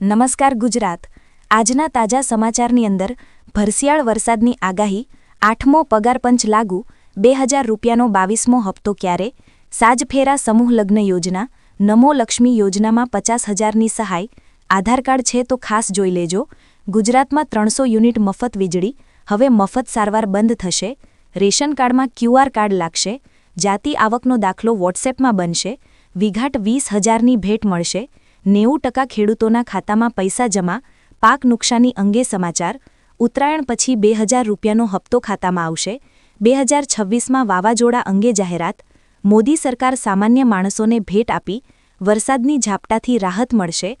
નમસ્કાર ગુજરાત. આજના તાજા સમાચારની અંદર ભરસિયાળ વરસાદની આગાહી, આઠમો પગારપંચ લાગુ, બે હજાર રૂપિયાનો બાવીસમો હપ્તો ક્યારે, સાજફેરા સમૂહ લગ્ન યોજના, નમો લક્ષ્મી યોજનામાં પચાસ હજારની સહાય, આધાર કાર્ડ છે તો ખાસ જોઈ લેજો. ગુજરાતમાં ત્રણસો યુનિટ મફત વીજળી, હવે મફત સારવાર બંધ થશે. રેશન કાર્ડમાં ક્યુઆર કાર્ડ લાગશે. જાતિ આવકનો દાખલો વોટ્સએપમાં બનશે. વિઘાટ વીસ હજારની ભેટ મળશે. નેવું ટકા ખેડૂતોના ખાતામાં પૈસા જમા, પાક નુકસાની અંગે સમાચાર, ઉત્તરાયણ પછી બે હજાર રૂપિયાનો હપ્તો ખાતામાં આવશે, બે હજાર છવ્વીસમાં વાવાઝોડા અંગે જાહેરાત, મોદી સરકાર સામાન્ય માણસોને ભેટ આપી, વરસાદની ઝાપટાથી રાહત મળશે,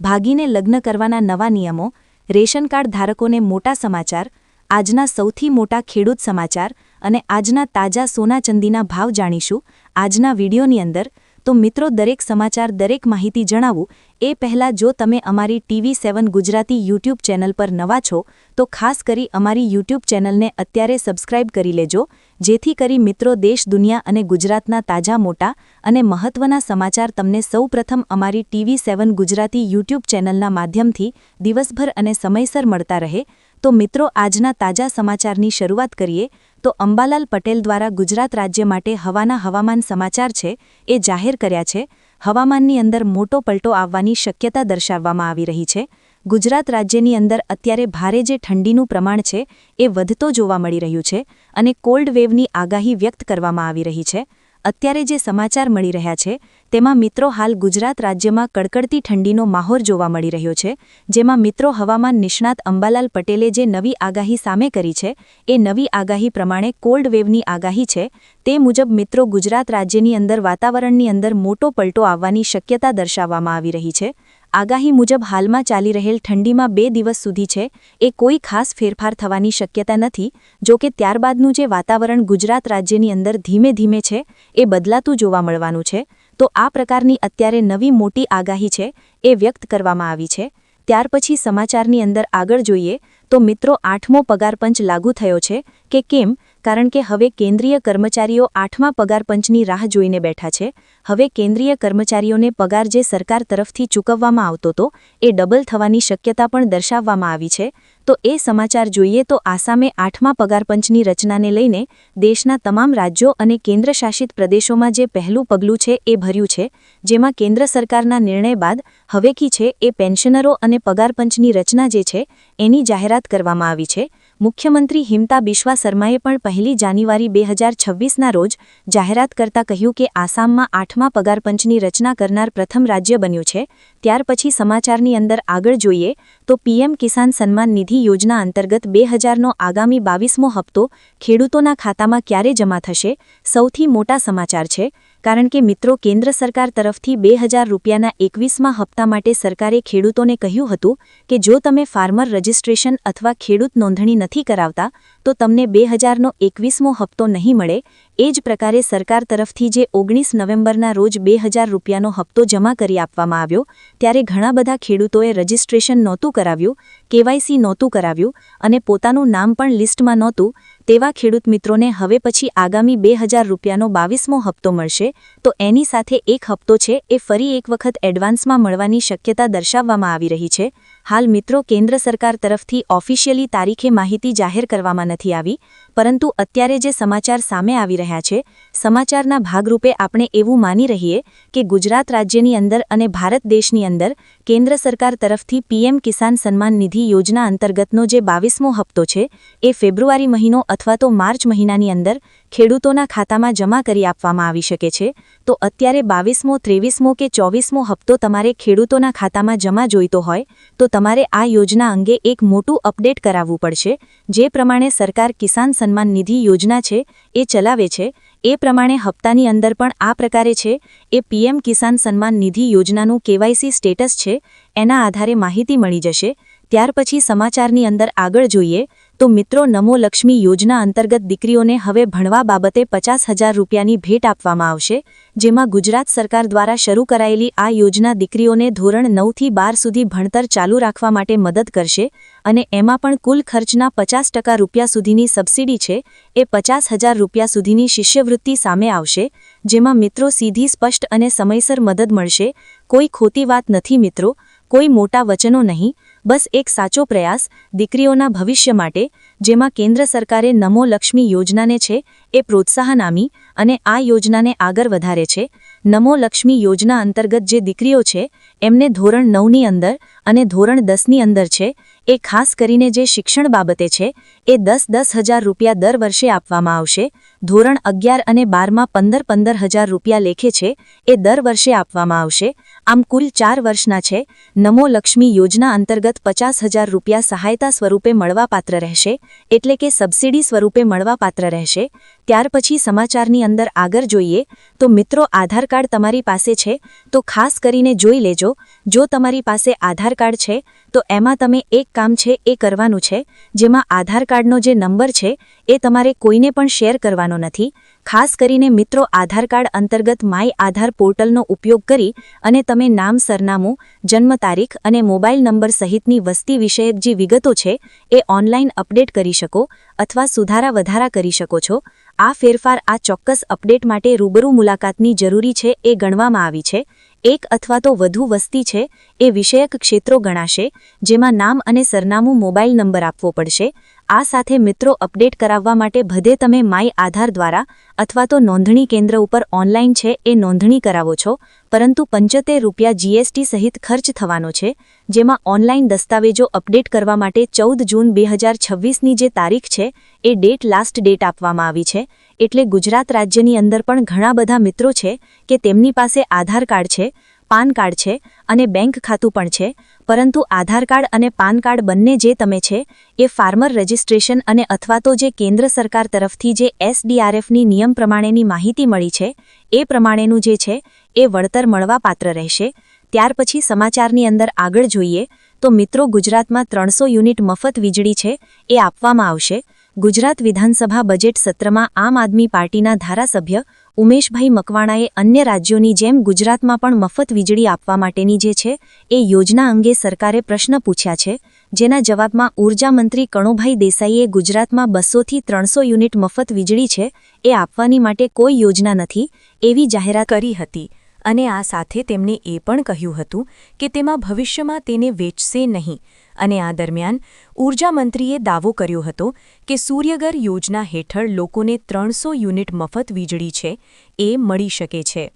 ભાગીને લગ્ન કરવાના નવા નિયમો, રેશન કાર્ડ ધારકોને મોટા સમાચાર, આજના સૌથી મોટા ખેડૂત સમાચાર અને આજના તાજા સોના ચાંદીના ભાવ જાણીશું, આજના વિડીયોની અંદર તો મિત્રો દરેક સમાચાર, દરેક માહિતી જણાવું. એ પહેલાં જો તમે અમારી TV seven Gujarati YouTube channel પર નવા છો, તો ખાસ કરી અમારી યુટ્યુબ ચેનલને અત્યારે સબસ્ક્રાઇબ કરી લેજો. જેથી કરી મિત્રો દેશ, દુનિયા અને ગુજરાતના તાજા, મોટા અને મહત્વના સમાચાર તમને સૌપ્રથમ અમારી ટીવી સેવન ગુજરાતી યુટ્યુબ ચેનલના માધ્યમથી દિવસભર અને સમયસર મળતા રહે. તો મિત્રો, આજના તાજા સમાચારની શરૂઆત કરીએ. તો અંબાલાલ પટેલ દ્વારા ગુજરાત રાજ્ય માટે હવાના હવામાન સમાચાર છે, એ જાહેર કર્યા છે. હવામાનની અંદર મોટો પલટો આવવાની શક્યતા દર્શાવવામાં આવી રહી છે. ગુજરાત રાજ્યની અંદર અત્યારે ભારે જે ઠંડીનું પ્રમાણ છે, એ વધતો જોવા મળી રહ્યું છે અને કોલ્ડ વેવની આગાહી વ્યક્ત કરવામાં આવી રહી છે. અત્યારે જે સમાચાર મળી રહ્યા છે, તેમાં મિત્રો હાલ ગુજરાત રાજ્યમાં કડકડતી ઠંડીનો માહોર જોવા મળી રહ્યો છે, જેમાં મિત્રો હવામાન નિષ્ણાત અંબાલાલ પટેલે જે નવી આગાહી સામે કરી છે, એ નવી આગાહી પ્રમાણે કોલ્ડ વેવની આગાહી છે, તે મુજબ મિત્રો ગુજરાત રાજ્યની અંદર વાતાવરણની અંદર મોટો પલટો આવવાની શક્યતા દર્શાવવામાં આવી રહી છે આગાહી મુજબ હાલમાં ચાલી રહેલ ઠંડીમાં બે દિવસ સુધી છે, એ કોઈ ખાસ ફેરફાર થવાની શક્યતા નથી, જો કે ત્યારબાદનું જે વાતાવરણ ગુજરાત રાજ્યની અંદર ધીમે ધીમે છે, એ બદલાતું જોવા મળવાનું છે, તો આ પ્રકારની અત્યારે નવી મોટી આગાહી છે, એ વ્યક્ત કરવામાં આવી છે. ત્યાર પછી સમાચારની અંદર આગળ જોઈએ, તો મિત્રો આઠમો પગારપંચ લાગુ થયો છે, કે કેમ કારણ કે હવે કેન્દ્રીય કર્મચારીઓ આઠમા પગાર પંચની રાહ જોઈને બેઠા છે. હવે કેન્દ્રીય કર્મચારીઓને પગાર જે સરકાર તરફથી ચૂકવવામાં આવતો હતો એ ડબલ થવાની શક્યતા પણ દર્શાવવામાં આવી છે. તો એ સમાચાર જોઈએ તો આસામે આઠમા પગાર પંચની રચનાને લઈને દેશના તમામ રાજ્યો અને કેન્દ્રશાસિત પ્રદેશોમાં જે પહેલું પગલું છે એ ભર્યું છે, જેમાં કેન્દ્ર સરકારના નિર્ણય બાદ હવેથી છે એ પેન્શનરો અને પગાર પંચની રચના જે છે, એની જાહેરાત કરવામાં આવી છે. મુખ્યમંત્રી હિમતા બિશ્વા શર્માએ પણ પહેલી જાન્યુઆરી બે હજાર છવ્વીસના રોજ જાહેરાત કરતા કહ્યું કે આસામમાં આઠમા પગારપંચની રચના કરનાર પ્રથમ રાજ્ય બન્યું છે. ત્યાર પછી સમાચારની અંદર આગળ જોઈએ તો પીએમ કિસાન સન્માન નિધિ યોજના અંતર્ગત બે હજારનો આગામી બાવીસમો હપ્તો ખેડૂતોના ખાતામાં ક્યારે જમા થશે? સૌથી મોટા સમાચાર છે, કારણ કે મિત્રો કેન્દ્ર સરકાર તરફથી બે હજાર રૂપિયાના એકવીસમાં હપ્તા માટે સરકારે ખેડૂતોને કહ્યું હતું કે જો તમે ફાર્મર રજિસ્ટ્રેશન અથવા ખેડૂત નોંધણી નથી કરાવતા, તો તમને બે હજારનો એકવીસમો હપ્તો નહીં મળે એ જ પ્રકારે સરકાર તરફથી જે ઓગણીસ નવેમ્બરના રોજ બે રૂપિયાનો હપ્તો જમા કરી આપવામાં આવ્યો, ત્યારે ઘણા બધા ખેડૂતોએ રજિસ્ટ્રેશન નહોતું કરાવ્યું કેવાયસી નહોતું કરાવ્યું અને પોતાનું નામ પણ લિસ્ટમાં નહોતું, તેવા ખેડૂત મિત્રોને હવે પછી આગામી બે હજાર રૂપિયાનો બાવીસમો હપ્તો મળશે, તો એની સાથે એક હપ્તો છે એ ફરી એક વખત એડવાન્સમાં મળવાની શક્યતા દર્શાવવામાં આવી રહી છે. હાલ મિત્રો કેન્દ્ર સરકાર તરફથી ઓફિશિયલી તારીખે માહિતી જાહેર કરવામાં નથી આવી, પરંતુ અત્યારે જે સમાચાર સામે આવી રહ્યા છે, સમાચારના ભાગરૂપે આપણે એવું માની રહીએ કે ગુજરાત રાજ્યની અંદર અને ભારત દેશની અંદર કેન્દ્ર સરકાર તરફથી પીએમ કિસાન સન્માન નિધિ યોજના અંતર્ગતનો જે બાવીસમો હપ્તો છે, એ ફેબ્રુઆરી મહિનો અથવા તો માર્ચ મહિનાની અંદર ખેડૂતોના ખાતામાં જમા કરી આપવામાં આવી શકે છે. તો અત્યારે બાવીસમો, ત્રેવીસમો કે ચોવીસમો હપ્તો તમારે ખેડૂતોના ખાતામાં જમા જોઈતો હોય, તો તમારે આ યોજના અંગે એક મોટું અપડેટ કરાવવું પડશે. જે પ્રમાણે સરકાર કિસાન સન્માન નિધિ યોજના છે, એ ચલાવે છે એ પ્રમાણે હપ્તાની અંદર પણ આ પ્રકારે છે. એ પીએમ કિસાન સન્માન નિધિ યોજનાનું કેવાયસી સ્ટેટસ છે. એના આધારે માહિતી મળી જશે. ત્યાર પછી સમાચારની અંદર આગળ જોઈએ તો મિત્રો નમો લક્ષ્મી યોજના અંતર્ગત દીકરીઓને હવે ભણવા બાબતે પચાસ હજાર રૂપિયાની ભેટ આપવામાં આવશે, જેમાં ગુજરાત સરકાર દ્વારા શરૂ કરાયેલી આ યોજના દીકરીઓને ધોરણ નવથી બાર સુધી ભણતર ચાલુ રાખવા માટે મદદ કરશે અને એમાં પણ કુલ ખર્ચના પચાસ રૂપિયા સુધીની સબસિડી છે, એ પચાસ રૂપિયા સુધીની શિષ્યવૃત્તિ સામે આવશે, જેમાં મિત્રો સીધી, સ્પષ્ટ અને સમયસર મદદ મળશે, કોઈ ખોટી વાત નથી મિત્રો, કોઈ મોટા વચનો નહીં બસ એક સાચો પ્રયાસ દીકરીઓના ભવિષ્ય માટે જેમાં કેન્દ્ર સરકારે નમો લક્ષ્મી યોજનાને છે એ પ્રોત્સાહન આમી અને આ યોજનાને આગળ વધારે છે. નમો લક્ષ્મી યોજના અંતર્ગત જે દીકરીઓ છે, એમને ધોરણ નવની અંદર અને ધોરણ દસની અંદર છે, એ ખાસ કરીને જે શિક્ષણ બાબતે છે, એ દસ દસ હજાર રૂપિયા દર વર્ષે આપવામાં આવશે. ધોરણ અગિયાર અને બારમાં પંદર પંદર હજાર રૂપિયા લેખે છે, એ દર વર્ષે આપવામાં આવશે. આમ કુલ ચાર વર્ષના છે. નમો લક્ષ્મી યોજના અંતર્ગત પચાસ હજાર રૂપિયા સહાયતા સ્વરૂપે મળવાપાત્ર રહેશે. એટલે કે સબસિડી સ્વરૂપે મળવાપાત્ર રહેશે. ત્યાર પછી સમાચારની અંદર આગળ જોઈએ, તો મિત્રો આધાર કાર્ડ તમારી પાસે છે, તો ખાસ કરીને જોઈ લેજો. જો તમારી પાસે આધાર કાર્ડ છે, તો એમાં તમે એક કામ છે, એ કરવાનું છે. જેમાં આધાર કાર્ડનો જે નંબર છે, એ તમારે કોઈને પણ શેર કરવાનો નથી. ખાસ કરીને મિત્રો આધાર કાર્ડ અંતર્ગત માય આધાર પોર્ટલનો ઉપયોગ કરી અને તમે નામ, સરનામું, જન્મ તારીખ અને મોબાઈલ નંબર સહિતની વસ્તી વિષયક જે વિગતો છે એ ઓનલાઈન અપડેટ કરી શકો અથવા સુધારા વધારા કરી શકો છો. આ ફેરફાર આ ચોક્કસ અપડેટ માટે રૂબરૂ મુલાકાતની જરૂરી છે એ ગણવામાં આવી છે. એક અથવા તો વધુ વસ્તી છે એ વિષયક ક્ષેત્રો ગણાશે, જેમાં નામ અને સરનામું મોબાઈલ નંબર આપવો પડશે આ સાથે મિત્રો અપડેટ કરાવવા માટે ભદે તમે માય આધાર દ્વારા અથવા તો નોંધણી કેન્દ્ર ઉપર ઓનલાઈન છે એ નોંધણી કરાવો છો, પરંતુ પંચોતેર રૂપિયા જીએસટી સહિત ખર્ચ થવાનો છે, જેમાં ઓનલાઈન દસ્તાવેજો અપડેટ કરવા માટે ચૌદ જૂન બે હજાર છવ્વીસની જે તારીખ છે એ ડેટ લાસ્ટ ડેટ આપવામાં આવી છે, એટલે ગુજરાત રાજ્યની અંદર પણ ઘણા બધા મિત્રો છે કે તેમની પાસે આધાર કાર્ડ છે પાન કાર્ડ છે અને બેંક ખાતું પણ છે, પરંતુ આધાર કાર્ડ અને પાન કાર્ડ બંને જે તમે છે, એ ફાર્મર રજિસ્ટ્રેશન અને અથવા તો જે કેન્દ્ર સરકાર તરફથી જે એસડીઆરએફની નિયમ પ્રમાણેની માહિતી મળી છે, એ પ્રમાણેનું જે છે, એ વળતર મળવાપાત્ર રહેશે. ત્યાર પછી સમાચારની અંદર આગળ જોઈએ, તો મિત્રો ગુજરાતમાં ત્રણસો યુનિટ મફત વીજળી છે, એ આપવામાં આવશે. ગુજરાત વિધાનસભા બજેટ સત્રમાં આમ આદમી પાર્ટીના ધારાસભ્ય ઉમેશભાઈ મકવાણાએ અન્ય રાજ્યોની જેમ ગુજરાતમાં પણ મફત વીજળી આપવા માટેની જે છે, એ યોજના અંગે સરકારે પ્રશ્ન પૂછ્યા છે, જેના જવાબમાં ઊર્જા મંત્રી કણુભાઈ દેસાઈએ ગુજરાતમાં બસોથી ત્રણસો યુનિટ મફત વીજળી છે, એ આપવાની માટે કોઈ યોજના નથી, એવી જાહેરાત કરી હતી. અને આ સાથે તેમણે એ પણ કહ્યું હતું કે તેમાં ભવિષ્યમાં તેને વેચશે નહીં. અને આ દરમિયાન ઊર્જામંત્રીએ દાવો કર્યો હતો કે સૂર્યગર યોજના હેઠળ લોકોને ત્રણસો યુનિટ મફત વીજળી છે, એ મળી શકે છે.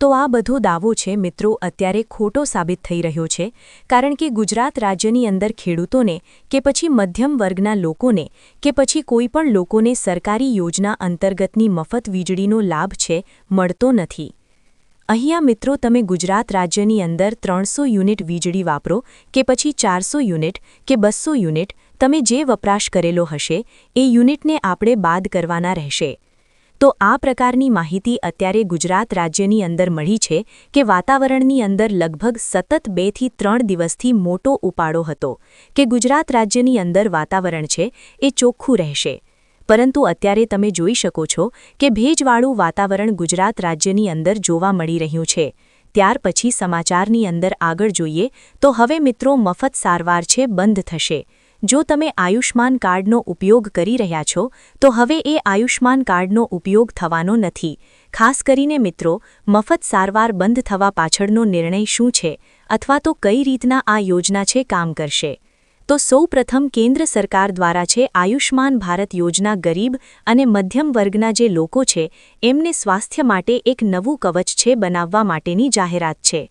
તો આ બધો દાવો છે મિત્રો, અત્યારે ખોટો સાબિત થઈ રહ્યો છે, કારણ કે ગુજરાત રાજ્યની અંદર ખેડૂતોને કે પછી મધ્યમ વર્ગના લોકોને કે પછી કોઈપણ લોકોને સરકારી યોજના અંતર્ગતની મફત વીજળીનો લાભ છે, મળતો નથી. અહીંયા મિત્રો તમે ગુજરાત રાજ્યની અંદર ત્રણસો યુનિટ વીજળી વાપરો કે પછી ચારસો યુનિટ કે બસો યુનિટ તમે જે વપરાશ કરેલો હશે, એ યુનિટને આપણે બાદ કરવાના રહેશે. તો આ પ્રકારની માહિતી અત્યારે ગુજરાત રાજ્યની અંદર મળી છે કે વાતાવરણની અંદર લગભગ સતત બેથી ત્રણ દિવસથી મોટો ઉપાડો હતો કે ગુજરાત રાજ્યની અંદર વાતાવરણ છે, એ ચોખ્ખું રહેશે. પરંતુ અત્યારે તમે જોઈ શકો છો કે ભેજવાળું વાતાવરણ ગુજરાત રાજ્યની અંદર જોવા મળી રહ્યું છે. ત્યાર પછી સમાચારની અંદર આગળ જોઈએ તો હવે મિત્રો મફત સારવાર છે, બંધ થશે. જો તમે આયુષ્માન કાર્ડનો ઉપયોગ કરી રહ્યા છો, તો હવે એ આયુષ્માન કાર્ડનો ઉપયોગ થવાનો નથી. ખાસ કરીને મિત્રો, મફત સારવાર બંધ થવા પાછળનો નિર્ણય શું છે? અથવા તો કઈ રીતના આ યોજના છે, કામ કરશે? તો સૌપ્રથમ કેન્દ્ર સરકાર દ્વારા છે આયુષ્માન ભારત યોજના ગરીબ અને મધ્યમ વર્ગના જે લોકો છે, એમને સ્વાસ્થ્ય માટે એક નવું કવચ છે બનાવવા માટેની જાહેરાત છે.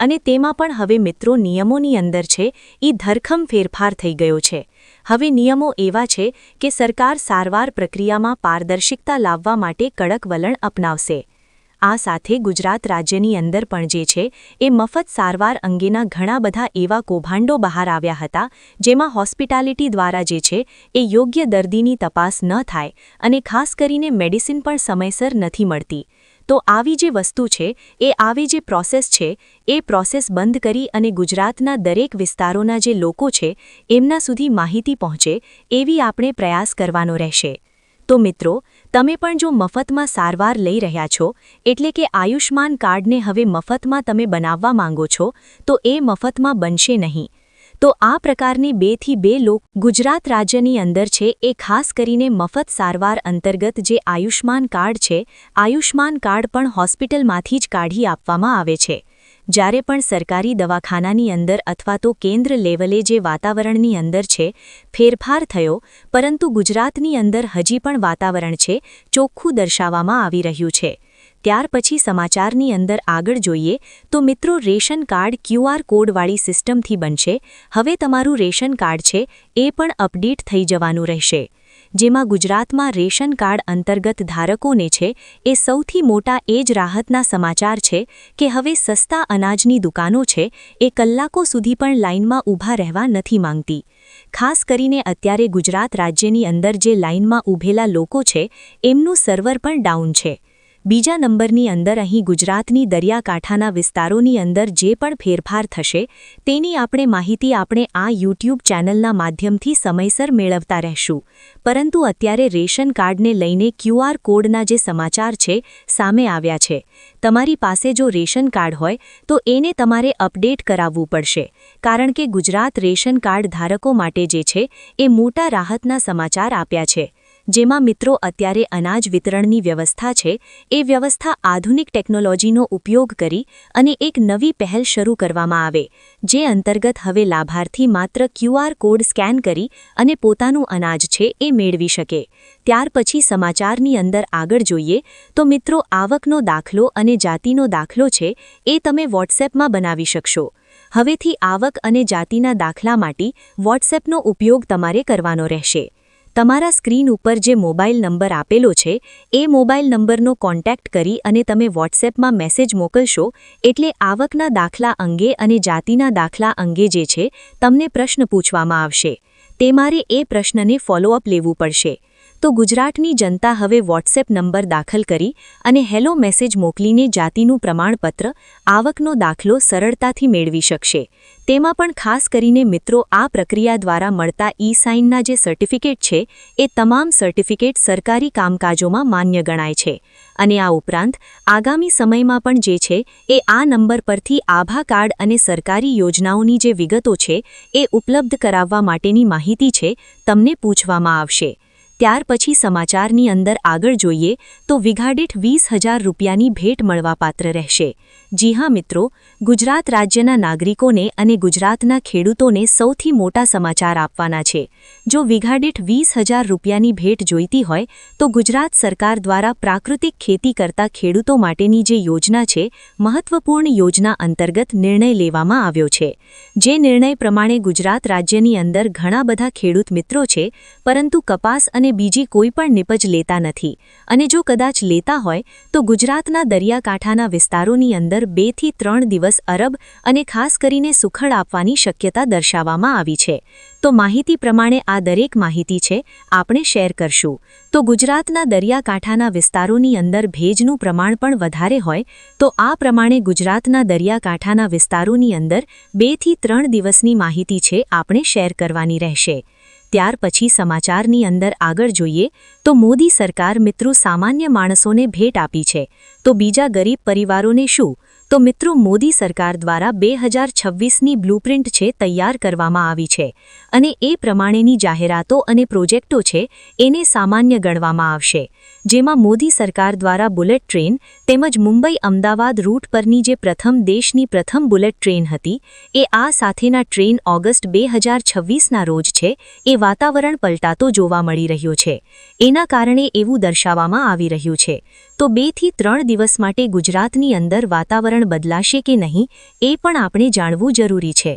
અને તેમાં પણ હવે મિત્રો નિયમોની અંદર છે એ ધરખમ ફેરફાર થઈ ગયો છે. હવે નિયમો એવા છે કે સરકાર સારવાર પ્રક્રિયામાં પારદર્શિકતા લાવવા માટે કડક વલણ અપનાવશે. આ સાથે ગુજરાત રાજ્યની અંદર પણ જે છે, એ મફત સારવાર અંગેના ઘણા બધા એવા કૌભાંડો બહાર આવ્યા હતા, જેમાં હોસ્પિટાલિટી દ્વારા જે છે, એ યોગ્ય દર્દીની તપાસ ન થાય અને ખાસ કરીને મેડિસિન પણ સમયસર નથી મળતી. તો આવી જે વસ્તુ છે, એ આવી જે પ્રોસેસ છે, એ પ્રોસેસ બંધ કરી અને ગુજરાતના દરેક વિસ્તારોના જે લોકો છે, એમના સુધી માહિતી પહોંચે, એવી આપણે પ્રયાસ કરવાનો રહેશે. તો મિત્રો તમે પણ જો મફતમાં સારવાર લઈ રહ્યા છો, એટલે કે આયુષ્માન કાર્ડને હવે મફતમાં તમે બનાવવા માંગો છો, તો એ મફતમાં બનશે નહીં. તો આ પ્રકારની બેથી બે લોક ગુજરાત રાજ્યની અંદર છે, એ ખાસ કરીને મફત સારવાર અંતર્ગત જે આયુષ્માન કાર્ડ છે આયુષ્માન કાર્ડ પણ હોસ્પિટલમાંથી જ કાઢી આપવામાં આવે છે. જ્યારે પણ સરકારી દવાખાનાની અંદર અથવા તો કેન્દ્ર લેવલે જે વાતાવરણની અંદર છે, ફેરફાર થયો, પરંતુ ગુજરાતની અંદર હજી પણ વાતાવરણ છે, ચોખ્ખું દર્શાવવામાં આવી રહ્યું છે. ત્યાર પછી સમાચારની અંદર આગળ જોઈએ તો મિત્રો રેશન કાર્ડ ક્યુઆર કોડવાળી સિસ્ટમથી બનશે. હવે તમારું રેશન કાર્ડ છે એ પણ અપડેટ થઈ જવાનું રહેશે. જેમાં ગુજરાતમાં રેશન કાર્ડ અંતર્ગત ધારકોને છે એ સૌથી મોટા એ જ રાહતના સમાચાર છે કે હવે સસ્તા અનાજની દુકાનો છે એ કલાકો સુધી પણ લાઇનમાં ઊભા રહેવા નથી માંગતી. ખાસ કરીને અત્યારે ગુજરાત રાજ્યની અંદર જે લાઇનમાં ઊભેલા લોકો છે, એમનું સર્વર પણ ડાઉન છે. બીજા નંબરની અંદર અહીં ગુજરાતની દરિયાકાંઠાના વિસ્તારોની અંદર જે પણ ફેરફાર થશે, તેની આપણે માહિતી આપણે આ યુટ્યુબ ચેનલના માધ્યમથી સમયસર મેળવતા રહેશું. પરંતુ અત્યારે રેશન કાર્ડને લઈને ક્યુઆર કોડના જે સમાચાર છે, સામે આવ્યા છે. તમારી પાસે જો રેશન કાર્ડ હોય, તો એને તમારે અપડેટ કરાવવું પડશે. કારણ કે ગુજરાત રેશન કાર્ડ ધારકો માટે જે છે, એ મોટા રાહતના સમાચાર આપ્યા છે. જેમાં મિત્રો અત્યારે અનાજ વિતરણની વ્યવસ્થા છે, એ વ્યવસ્થા આધુનિક ટેકનોલોજીનો ઉપયોગ કરી અને એક નવી પહેલ શરૂ કરવામાં આવે, જે અંતર્ગત હવે લાભાર્થી માત્ર ક્યુઆર કોડ સ્કેન કરી અને પોતાનું અનાજ છે એ મેળવી શકે. ત્યાર પછી સમાચારની અંદર આગળ જોઈએ, તો મિત્રો આવકનો દાખલો અને જાતિનો દાખલો છે, એ તમે વોટ્સએપમાં બનાવી શકશો. હવેથી આવક અને જાતિના દાખલા માટે વોટ્સએપનો ઉપયોગ તમારે કરવાનો રહેશે. તમારા સ્ક્રીન ઉપર જે મોબાઈલ નંબર આપેલો છે, એ મોબાઈલ નંબરનો કોન્ટેક્ટ કરી અને તમે વોટ્સએપમાં મેસેજ મોકલશો, એટલે આવકના દાખલા અંગે અને જાતિના દાખલા અંગે જે છે, તમને પ્રશ્ન પૂછવામાં આવશે. તે મારે એ પ્રશ્નને ફોલોઅપ લેવું પડશે. તો ગુજરાતની જનતા હવે વોટ્સએપ નંબર દાખલ કરી અને હેલો મેસેજ મોકલીને જાતિનું પ્રમાણપત્ર, આવકનો દાખલો સરળતાથી મેળવી શકશે. તેમાં પણ ખાસ કરીને મિત્રો આ પ્રક્રિયા દ્વારા મળતા ઈ સાઇનના જે સર્ટિફિકેટ છે, એ તમામ સર્ટિફિકેટ સરકારી કામકાજોમાં માન્ય ગણાય છે. અને આ ઉપરાંત, આગામી સમયમાં પણ જે છે, એ આ નંબર પરથી આભા કાર્ડ અને સરકારી યોજનાઓની જે વિગતો છે, એ ઉપલબ્ધ કરાવવા માટેની માહિતી છે, તમને પૂછવામાં આવશે. ત્યાર પછી સમાચારની અંદર આગળ જોઈએ તો વિઘાડીઠ વીસ હજાર રૂપિયાની ભેટ મળવાપાત્ર રહેશે. જી હા મિત્રો, ગુજરાત રાજ્યના નાગરિકોને અને ગુજરાતના ખેડૂતોને સૌથી મોટા સમાચાર આપવાના છે. જો વિઘાડીઠ વીસ હજાર રૂપિયાની ભેટ જોઈતી હોય, તો ગુજરાત સરકાર દ્વારા પ્રાકૃતિક ખેતી કરતા ખેડૂતો માટેની જે યોજના છે, મહત્વપૂર્ણ યોજના અંતર્ગત નિર્ણય લેવામાં આવ્યો છે. જે નિર્ણય પ્રમાણે ગુજરાત રાજ્યની અંદર ઘણા બધા ખેડૂત મિત્રો છે, પરંતુ કપાસ અને અને બીજી કોઈ પણ નિપજ લેતા નથી. અને જો કદાચ લેતા હોય, તો ગુજરાતના દરિયાકાંઠાના વિસ્તારોની અંદર બેથી ત્રણ દિવસ અરબ અને ખાસ કરીને સુખડ આપવાની શક્યતા દર્શાવવામાં આવી છે. તો માહિતી પ્રમાણે આ દરેક માહિતી છે, આપણે શેર કરશું. તો ગુજરાતના દરિયાકાંઠાના વિસ્તારોની અંદર ભેજનું પ્રમાણ પણ વધારે હોય, તો આ પ્રમાણે ગુજરાતના દરિયાકાંઠાના વિસ્તારોની અંદર બેથી ત્રણ દિવસની માહિતી છે, આપણે શેર કરવાની રહેશે. ત્યાર પછી સમાચારની અંદર આગળ જોઈએ તો મોદી સરકાર મિત્રો સામાન્ય માણસોને ભેટ આપી છે. તો બીજા ગરીબ પરિવારોને શું? તો મિત્રો, મોદી સરકાર દ્વારા બે હજાર છવ્વીસની બ્લુપ્રિન્ટ છે તૈયાર કરવામાં આવી છે અને એ પ્રમાણેની જાહેરાતો અને પ્રોજેક્ટો છે એને સામાન્ય ગણવામાં આવશે. જેમાં મોદી સરકાર દ્વારા બુલેટ ટ્રેન તેમજ મુંબઈ અમદાવાદ રૂટ પરની જે પ્રથમ દેશની પ્રથમ બુલેટ ટ્રેન હતી, એ આ સાથેના ટ્રેન ઓગસ્ટ બે હજાર છવ્વીસના રોજ છે, એ વાતાવરણ પલટાતો જોવા મળી રહ્યો છે. એના કારણે એવું દર્શાવવામાં આવી રહ્યું છે તો બેથી ત્રણ દિવસ માટે ગુજરાતની અંદર વાતાવરણ બદલાશે કે નહીં, એ પણ આપણે જાણવું જરૂરી છે.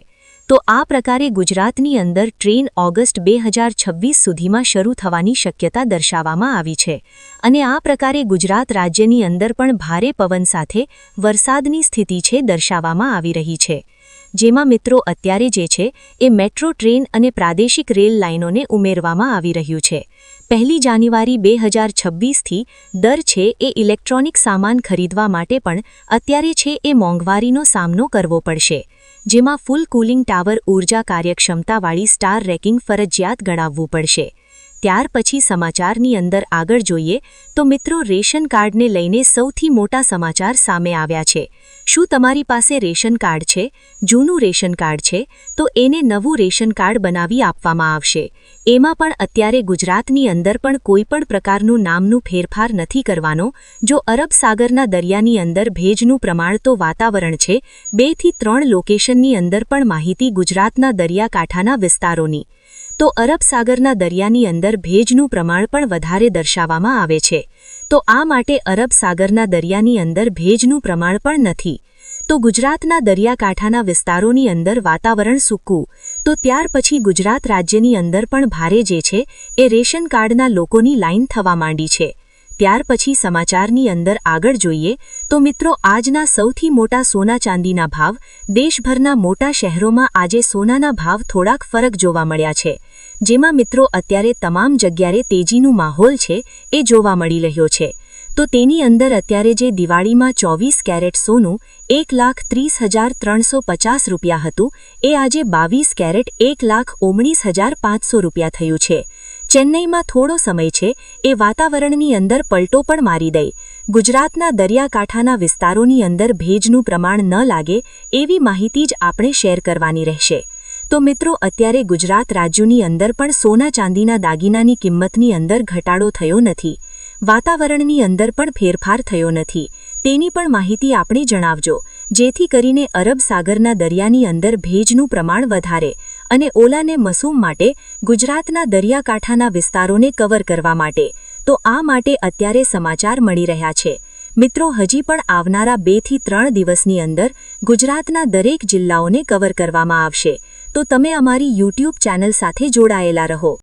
તો આ પ્રકારે ગુજરાતની અંદર ટ્રેન ઓગસ્ટ બે હજાર છવ્વીસ સુધીમાં શરૂ થવાની શક્યતા દર્શાવવામાં આવી છે. અને આ પ્રકારે ગુજરાત રાજ્યની અંદર પણ ભારે પવન સાથે વરસાદની સ્થિતિ છે દર્શાવવામાં આવી રહી છે. જેમાં મિત્રો અત્યારે જે છે એ મેટ્રો ટ્રેન અને પ્રાદેશિક રેલ લાઇનોને ઉમેરવામાં આવી રહ્યું છે. પહેલી જાન્યુઆરી બે હજાર છવ્વીસથી દર છે એ ઇલેક્ટ્રોનિક સામાન ખરીદવા માટે પણ અત્યારે છે એ મોંઘવારીનો સામનો કરવો પડશે, જેમાં ફૂલ કુલિંગ ટાવર ઊર્જા કાર્યક્ષમતાવાળી સ્ટાર રેકિંગ ફરજિયાત ગણાવવું પડશે. ત્યાર પછી સમાચારની અંદર આગળ જોઈએ તો મિત્રો રેશન કાર્ડને લઈને સૌથી મોટા સમાચાર સામે આવ્યા છે. શું તમારી પાસે રેશન કાર્ડ છે? જૂનું રેશન કાર્ડ છે? તો એને નવું રેશન કાર્ડ બનાવી આપવામાં આવશે. એમાં પણ અત્યારે ગુજરાતની અંદર પણ કોઈપણ પ્રકારનું નામનું ફેરફાર નથી કરવાનો. જો અરબ સાગરના દરિયાની અંદર ભેજનું પ્રમાણ તો વાતાવરણ છે. બેથી ત્રણ લોકેશનની અંદર પણ માહિતી ગુજરાતના દરિયાકાંઠાના વિસ્તારોની. તો અરબ સાગરના દરિયાની અંદર ભેજનું પ્રમાણ પણ વધારે દર્શાવવામાં આવે છે. તો આ માટે અરબ સાગરના દરિયાની અંદર ભેજનું પ્રમાણ પણ નથી. તો ગુજરાતના દરિયાકાંઠાના વિસ્તારોની અંદર વાતાવરણ સૂકું. તો ત્યાર પછી ગુજરાત રાજ્યની અંદર પણ ભારે જે છે એ રેશન કાર્ડના લોકોની લાઇન થવા માંડી છે. ત્યાર પછી સમાચારની અંદર આગળ જોઈએ તો મિત્રો આજના સૌથી મોટા સોના ચાંદીના ભાવ દેશભરના મોટા શહેરોમાં આજે સોનાના ભાવ થોડાક ફરક જોવા મળ્યા છે. જેમાં મિત્રો અત્યારે તમામ જગ્યાએ તેજીનું માહોલ છે એ જોવા મળી રહ્યો છે. તો તેની અંદર અત્યારે જે દિવાળીમાં ચોવીસ કેરેટ સોનું, એક લાખ ત્રીસ હજાર ત્રણસો પચાસ રૂપિયા હતું, એ આજે બાવીસ કેરેટ, એક લાખ ઓગણીસ હજાર પાંચસો રૂપિયા થયું છે. ચેન્નઈમાં થોડો સમય છે, એ વાતાવરણની અંદર પલટો પણ મારી દે. ગુજરાતના દરિયાકાંઠાના વિસ્તારોની અંદર ભેજનું પ્રમાણ ન લાગે, એવી માહિતી જ આપણે શેર કરવાની રહેશે. તો મિત્રો, અત્યારે ગુજરાત રાજ્યોની અંદર પણ સોના ચાંદીના દાગીનાની કિંમતની અંદર ઘટાડો થયો નથી. વાતાવરણની અંદર પણ ફેરફાર થયો નથી. તેની પણ માહિતી આપણે જણાવજો. જેથી કરીને અરબ સાગરના દરિયાની અંદર ભેજનું પ્રમાણ વધારે. અને ઓલાને મસૂમ માટે ગુજરાતના દરિયાકાંઠાના વિસ્તારોને કવર કરવા માટે. તો આ માટે અત્યારે સમાચાર મળી રહ્યા છે. મિત્રો, હજી પણ આવનારા બેથી ત્રણ દિવસની અંદર ગુજરાતના દરેક જિલ્લાઓને કવર કરવામાં આવશે. તો તમે અમારી યુટ્યુબ ચેનલ સાથે જોડાયેલા રહો.